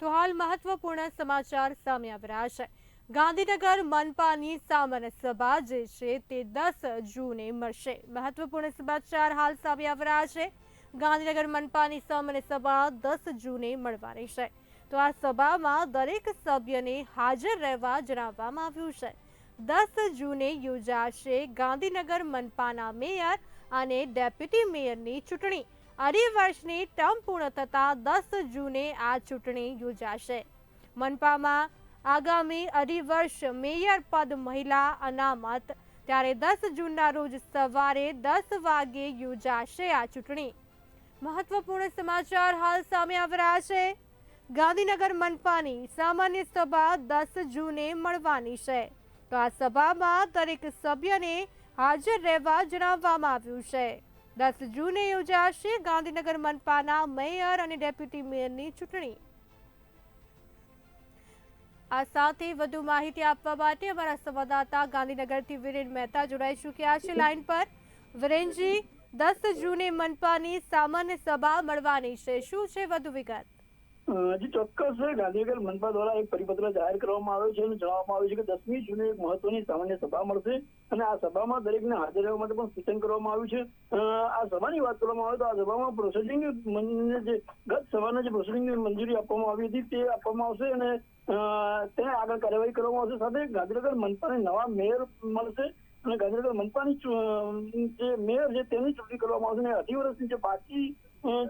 તો હાલ મહત્વપૂર્ણ સમાચાર સામે આવી રહ્યા છે. ગાંધીનગર મનપાની સામાન્ય સભા જે છે તે દસ જૂને મળશે. મહત્વપૂર્ણ સમાચાર હાલ સામે આવી રહ્યા છે. ગાંધીનગર મનપાની સામાન્ય સભા દસ જૂને મળવાની છે. તો આ સભામાં દરેક સભ્યને હાજર રહેવા જણાવવામાં આવ્યું છે. દસ જૂને યોજાશે ગાંધીનગર મનપાના મેયર અને ડેપ્યુટી મેયરની ચૂંટણી. અઢી વર્ષની ટર્મ પૂર્ણ થતાં દસ જૂને આ ચૂંટણી યોજાશે. મનપામાં આગામી અઢી વર્ષ મેયર પદ મહિલા અનામત. ત્યારે દસ જૂનના રોજ સવારે દસ વાગે યોજાશે આ ચૂંટણી. મહત્વપૂર્ણ સમાચાર હાલ સામે આવી રહ્યા છે. ગાંધીનગર મનપાની સામાન્ય સભા દસ જૂને મળવાની છે. તો આ સભામાં દરેક સભ્યને હાજર રહેવા જણાવવામાં આવ્યું છે. દસ જૂને યોજાશે ગાંધીનગર મનપાના મેયર અને ડેપ્યુટી મેયરની ચૂંટણી. આ સાથે વધુ માહિતી આપવા માટે અમારા સંવાદદાતા ગાંધીનગરથી વિરેન મહેતા જોડાઈ ચૂક્યા છે. લાઇન પર વિરેનજી, દસ જૂને મનપાની સામાન્ય સભા મળવાની છે. શું છે વધુ વિગત? જી ચોક્કસ ગાંધીનગર મનપા દ્વારા એક પરિપત્ર જાહેર કરવામાં આવ્યો છે અને જણાવવામાં આવ્યું છે કે દસમી જૂને એક મહત્વની સામાન્ય સભા મળશે અને આ સભામાં દરેકને હાજર રહેવા માટે પણ સૂચન કરવામાં આવ્યું છે. આ સભાની વાત કરવામાં આવે તો આ સભામાં પ્રોસેસિંગ જે, ગત સભાના જે પ્રોસેસિંગની મંજૂરી આપવામાં આવી હતી તે આપવામાં આવશે અને તેને આગળ કાર્યવાહી કરવામાં આવશે. સાથે ગાંધીનગર મનપાને નવા મેયર મળશે અને ગાંધીનગર મનપાની જે મેયર છે તેની ચૂંટણી કરવામાં આવશે અને અઢી વર્ષની જે બાકી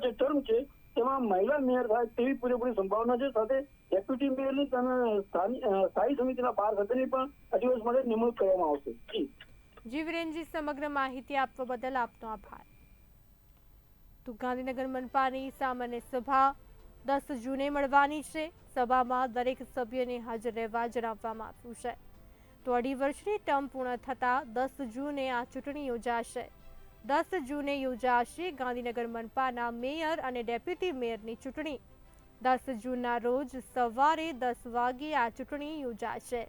જે ટર્મ છે તેમાં મહિલા મેયર થાય તેવી પૂરેપૂરી સંભાવના છે. સાથે ડેપ્યુટી મેયરની અને સ્થાયી સમિતિના બાર સભ્યની પણ અધિવેશ માટે નિમણૂક કરવામાં આવશે. જી વિરેનજી, સમગ્ર માહિતી આપવા બદલ આપનો આભાર. તો ગાંધીનગર મનપાની સામાન્ય સભા દસ જૂને મળવાની છે. સભામાં દરેક સભ્યને હાજર રહેવા જણાવવામાં આવ્યું છે. તો અઢી વર્ષની ટર્મ પૂર્ણ થતાં દસ જૂને આ ચૂંટણી યોજાશે. દસ જૂને યોજાશે ગાંધીનગર મનપાના મેયર અને ડેપ્યુટી મેયરની ચૂંટણી. દસ જૂનના રોજ સવારે દસ વાગે આ ચૂંટણી યોજાશે.